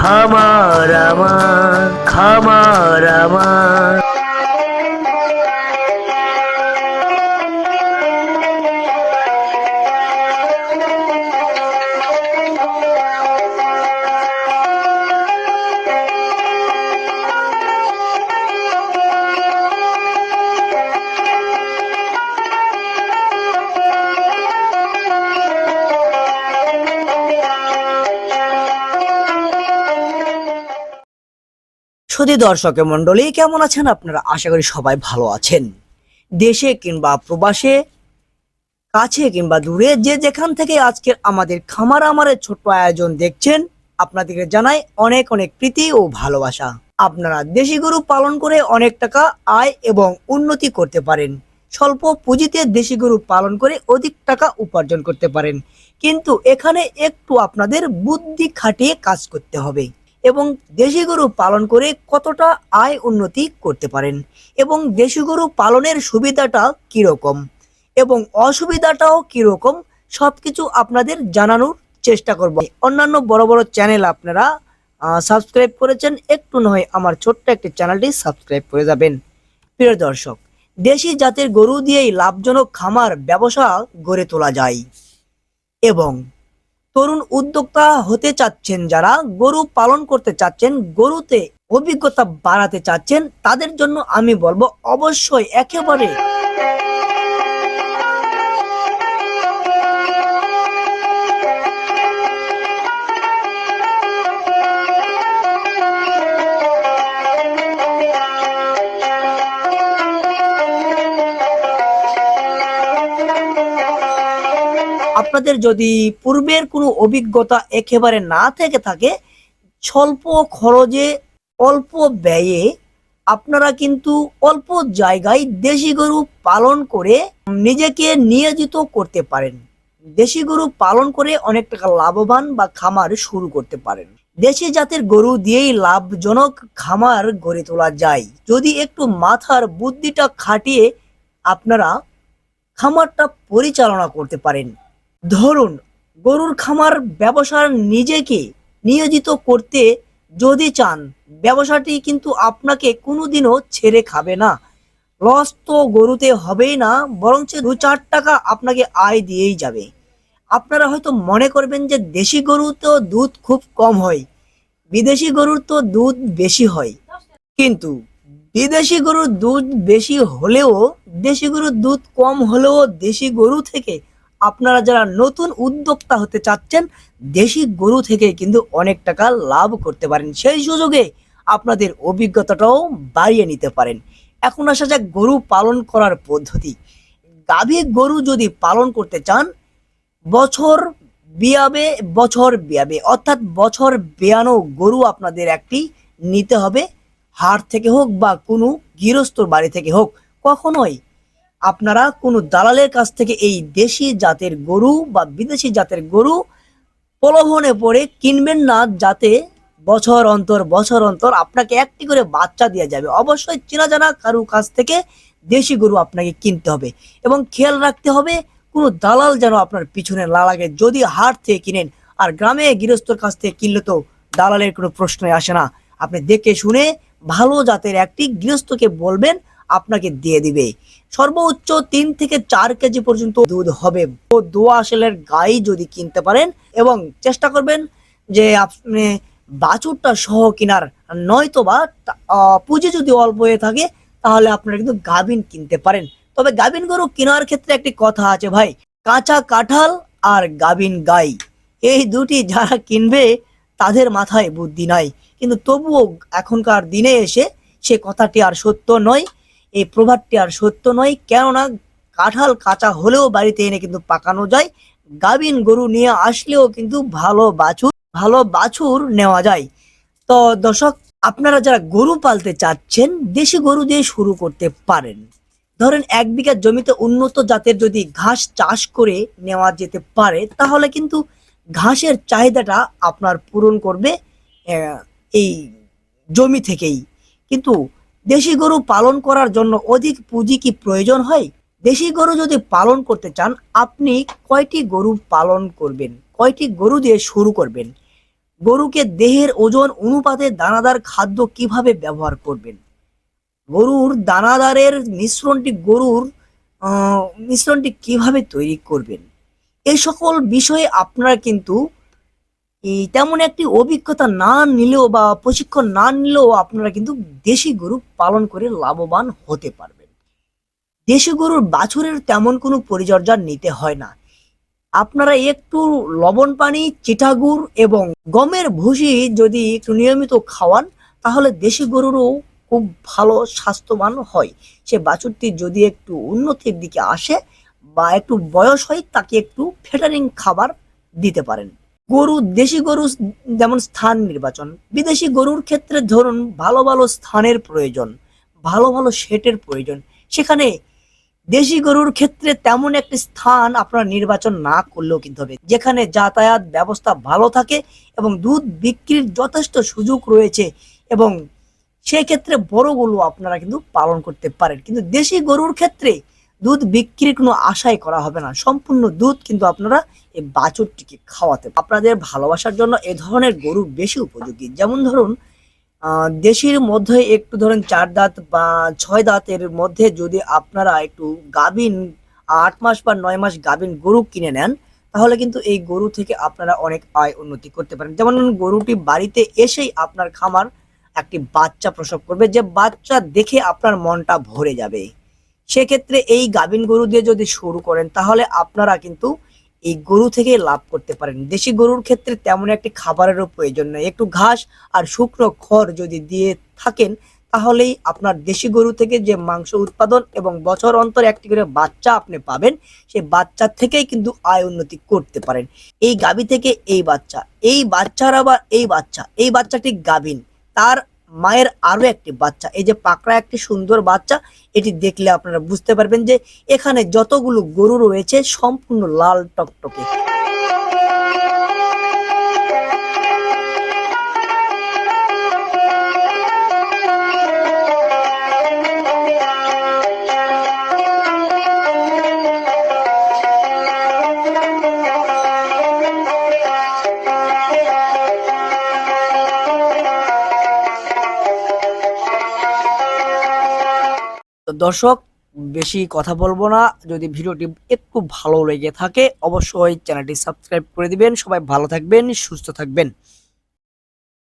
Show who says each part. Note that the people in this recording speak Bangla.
Speaker 1: খামার আমার খামার আমার।
Speaker 2: সুধী দর্শক মন্ডলী কেমন আছেন আপনারা? আশা করি সবাই ভালো আছেন। দেশে কিংবা প্রবাসে, কাছে কিংবা দূরে, যে যেখান থেকে আজকের আমাদের খামার আমারের ছোট্ট আয়োজন দেখছেন, আপনাদেরকে জানাই অনেক অনেক প্রীতি ও ভালোবাসা। আপনারা দেশি গরু পালন করে অনেক টাকা আয় এবং উন্নতি করতে পারেন। স্বল্প পুঁজিতে দেশি গরু পালন করে অধিক টাকা উপার্জন করতে পারেন। কিন্তু এখানে একটু আপনাদের বুদ্ধি খাটিয়ে কাজ করতে হবে। এবং দেশি গরু পালন করে কতটা আয় উন্নতি করতে পারেন? এবং দেশি গরু পালনের সুবিধাটা কীরকম? এবং অসুবিধাটাও কীরকম? সবকিছু আপনাদের জানানোর চেষ্টা করব। অন্যান্য বড় বড় চ্যানেল আপনারা সাবস্ক্রাইব করেছেন, একটু নয়, আমার ছোট্ট একটি চ্যানেলটি সাবস্ক্রাইব করে যাবেন। প্রিয় দর্শক, দেশি জাতের গরু দিয়েই লাভজনক খামার, ব্যবসা গড়ে তোলা যায়। এবং তরুণ উদ্যোক্তা হতে চাচ্ছেন, যারা গরু পালন করতে চাচ্ছেন, গরুতে অভিজ্ঞতা বাড়াতে চাচ্ছেন, তাদের জন্য আমি বলব, অবশ্যই একেবারে আপনাদের যদি পূর্বের কোনো অভিজ্ঞতা একেবারে না থেকে থাকে, স্বল্প খরচে, অল্প ব্যয়ে আপনারা কিন্তু অল্প জায়গায় দেশি গরু পালন করে নিজেকে নিয়োজিত করতে পারেন। দেশি গরু পালন করে অনেক টাকা লাভবান বা খামার শুরু করতে পারেন। দেশি জাতের গরু দিয়েই লাভজনক খামার গড়ে তোলা যায়। যদি একটু মাথার বুদ্ধিটা খাটিয়ে আপনারা খামারটা পরিচালনা করতে পারেন। ধরুন, গরুর খামার ব্যবসার নিজেকে নিয়োজিত করতে যদি চান, ব্যবসাটি কিন্তু আপনাকে কোনোদিনও ছেড়ে খাবে না। লস তো গরুতে হবেই না, বরঞ্চ দু চার টাকা আপনাকে আয় দিয়েই যাবে। আপনারা হয়তো মনে করবেন যে দেশি গরু তো দুধ খুব কম হয়, বিদেশি গরুর তো দুধ বেশি হয়। কিন্তু বিদেশি গরুর দুধ বেশি হলেও, দেশি গরুর দুধ কম হলেও দেশি গরু থেকে আপনারা যারা নতুন উদ্যোক্তা হতে চাচ্ছেন, দেশি গরু থেকে কিন্তু অনেক টাকা লাভ করতে পারেন। সেই সুযোগে আপনাদের অভিজ্ঞতাটাও বাড়িয়ে নিতে পারেন। এখন আসা যাক গরু পালন করার পদ্ধতি। গাভী গরু যদি পালন করতে চান, বছর বিয়াবে বছর বিয়াবে, অর্থাৎ বছর বেয়ানো গরু আপনাদের একটি নিতে হবে। হাট থেকে হোক বা কোনো গৃহস্থর বাড়ি থেকে হোক, কখনোই আপনারা কোনো দালালের কাছ থেকে এই দেশি জাতের গরু বা বিদেশি জাতের গরু প্রলোভনে পড়ে কিনবেন না, যাতে বছর অন্তর বছর অন্তর আপনাকে একটি করে বাচ্চা দেওয়া যাবে। অবশ্যই চেনা জানা কারুর কাছ থেকে দেশি গরু আপনাকে কিনতে হবে এবং খেয়াল রাখতে হবে, কোনো দালাল যেন আপনার পিছনে না লাগে। যদি হাট থেকে কিনেন আর গ্রামে গৃহস্থর কাছ থেকে কিনলে তো দালালের কোনো প্রশ্নই আসে না। আপনি দেখে শুনে ভালো জাতের একটি গৃহস্থকে বলবেন আপনাকে দিয়ে দিবে। সর্বোচ্চ তিন থেকে চার কেজি পর্যন্ত দুধ হবে। ও দোয়া আসলের গাই যদি কিনতে পারেন এবং চেষ্টা করবেন যে আপনি বাছুরটা সহ কিনার নয়তো বা পুঁজি যদি অল্প হয়ে থাকে, তাহলে আপনারা কিন্তু গাভিন কিনতে পারেন। তবে গাভিন গরু কেনার ক্ষেত্রে একটি কথা আছে ভাই, কাঁচা কাঁঠাল আর গাভিন গাই। এই দুটি যারা কিনবে, তাদের মাথায় বুদ্ধি নাই। কিন্তু তবুও এখনকার দিনে এসে সে কথাটি আর সত্য নয়। এই প্রভাবটি আর সত্য নয়। কেননা কাঁঠাল কাঁচা হলেও বাড়িতে এনে কিন্তু পাকানো যায়। গাভিন গরু নিয়ে আসলেও কিন্তু ভালো বাছুর ভালো বাছুর নেওয়া যায়। তো দর্শক, আপনারা যারা গরু পালতে চাচ্ছেন, দেশি গরু দিয়ে শুরু করতে পারেন। ধরেন এক বিঘা জমিতে উন্নত জাতের যদি ঘাস চাষ করে নেওয়া যেতে পারে, তাহলে কিন্তু ঘাসের চাহিদাটা আপনার পূরণ করবে এই জমি থেকেই। কিন্তু দেশি গরু পালন করার জন্য অধিক পুঁজি কি প্রয়োজন হয়? দেশি গরু যদি পালন করতে চান, আপনি কয়টি গরু পালন করবেন? কয়টি গরু দিয়ে শুরু করবেন? গরুকে দেহের ওজন অনুপাতে দানাদার খাদ্য কীভাবে ব্যবহার করবেন? গরুর দানাদারের মিশ্রণটি গরুর মিশ্রণটি কীভাবে তৈরি করবেন? এই সকল বিষয়ে আপনারা কিন্তু তেমন একটি অভিজ্ঞতা না নিলেও বা প্রশিক্ষণ না নিলেও আপনারা কিন্তু দেশি গরু পালন করে লাভবান হতে পারবেন। দেশি গরুর বাছুরের তেমন কোনো পরিচর্যা নিতে হয় না। আপনারা একটু লবণ পানি চিটাগুড় এবং গমের ভুসি যদি একটু নিয়মিত খাওয়ান, তাহলে দেশি গরুরও খুব ভালো স্বাস্থ্যবান হয়। সে বাছুরটি যদি একটু উন্নতির দিকে আসে বা একটু বয়স হয়, তাকে একটু ফেটারিং খাবার দিতে পারেন। গরু, দেশি গরু যেমন স্থান নির্বাচন। বিদেশি গরুর ক্ষেত্রে ধরুন ভালো ভালো স্থানের প্রয়োজন, ভালো ভালো সেটের প্রয়োজন। সেখানে দেশি গরুর ক্ষেত্রে তেমন একটি স্থান আপনারা নির্বাচন না করলেও কিন্তু হবে। যেখানে যাতায়াত ব্যবস্থা ভালো থাকে এবং দুধ বিক্রির যথেষ্ট সুযোগ রয়েছে এবং সেক্ষেত্রে বড়গুলো আপনারা কিন্তু পালন করতে পারেন। কিন্তু দেশি গরুর ক্ষেত্রে দুধ বিক্রির কোনো আশাই করা হবে না। সম্পূর্ণ দুধ কিন্তু আপনারা এই বাছুরটিকে খাওয়াতে আপনাদের ভালোবাসার জন্য এ ধরনের গরু বেশি উপযোগী। যেমন ধরুন দেশির মধ্যে একটু ধরেন চার দাঁত বা ছয় দাঁতের মধ্যে যদি আপনারা একটু গাভিন আট মাস বা নয় মাস গাভিন গরু কিনে নেন, তাহলে কিন্তু এই গরু থেকে আপনারা অনেক আয় উন্নতি করতে পারেন। যেমন গরুটি বাড়িতে এসেই আপনার খামার একটি বাচ্চা প্রসব করবে। যে বাচ্চা দেখে আপনার মনটা ভরে যাবে। সেক্ষেত্রে এই গাভিন গরু দিয়ে যদি শুরু করেন, তাহলে আপনারা কিন্তু এই গরু থেকে লাভ করতে পারেন। দেশি গরুর ক্ষেত্রে তেমন একটি খাবারেরও প্রয়োজন নেই। একটু ঘাস আর শুকনো খড় যদি দিয়ে থাকেন, তাহলেই আপনার দেশি গরু থেকে যে মাংস উৎপাদন এবং বছর অন্তর একটি করে বাচ্চা আপনি পাবেন, সেই বাচ্চা থেকেই কিন্তু আয় উন্নতি করতে পারেন। এই গাভী থেকে এই বাচ্চা, এই বাচ্চার আবার এই বাচ্চা, এই বাচ্চাটি গাভিন, তার মায়ের আরও একটি বাচ্চা। এই যে পাকড়া একটি সুন্দর বাচ্চা, এটি দেখলে আপনারা বুঝতে পারবেন যে এখানে যতগুলো গরু রয়েছে, সম্পূর্ণ লাল টকটকে। তো দর্শক, বেশি কথা বলব না। যদি ভিডিওটি একটু ভালো লেগে থাকে, অবশ্যই চ্যানেলটি সাবস্ক্রাইব করে দিবেন। সবাই ভালো থাকবেন, সুস্থ থাকবেন।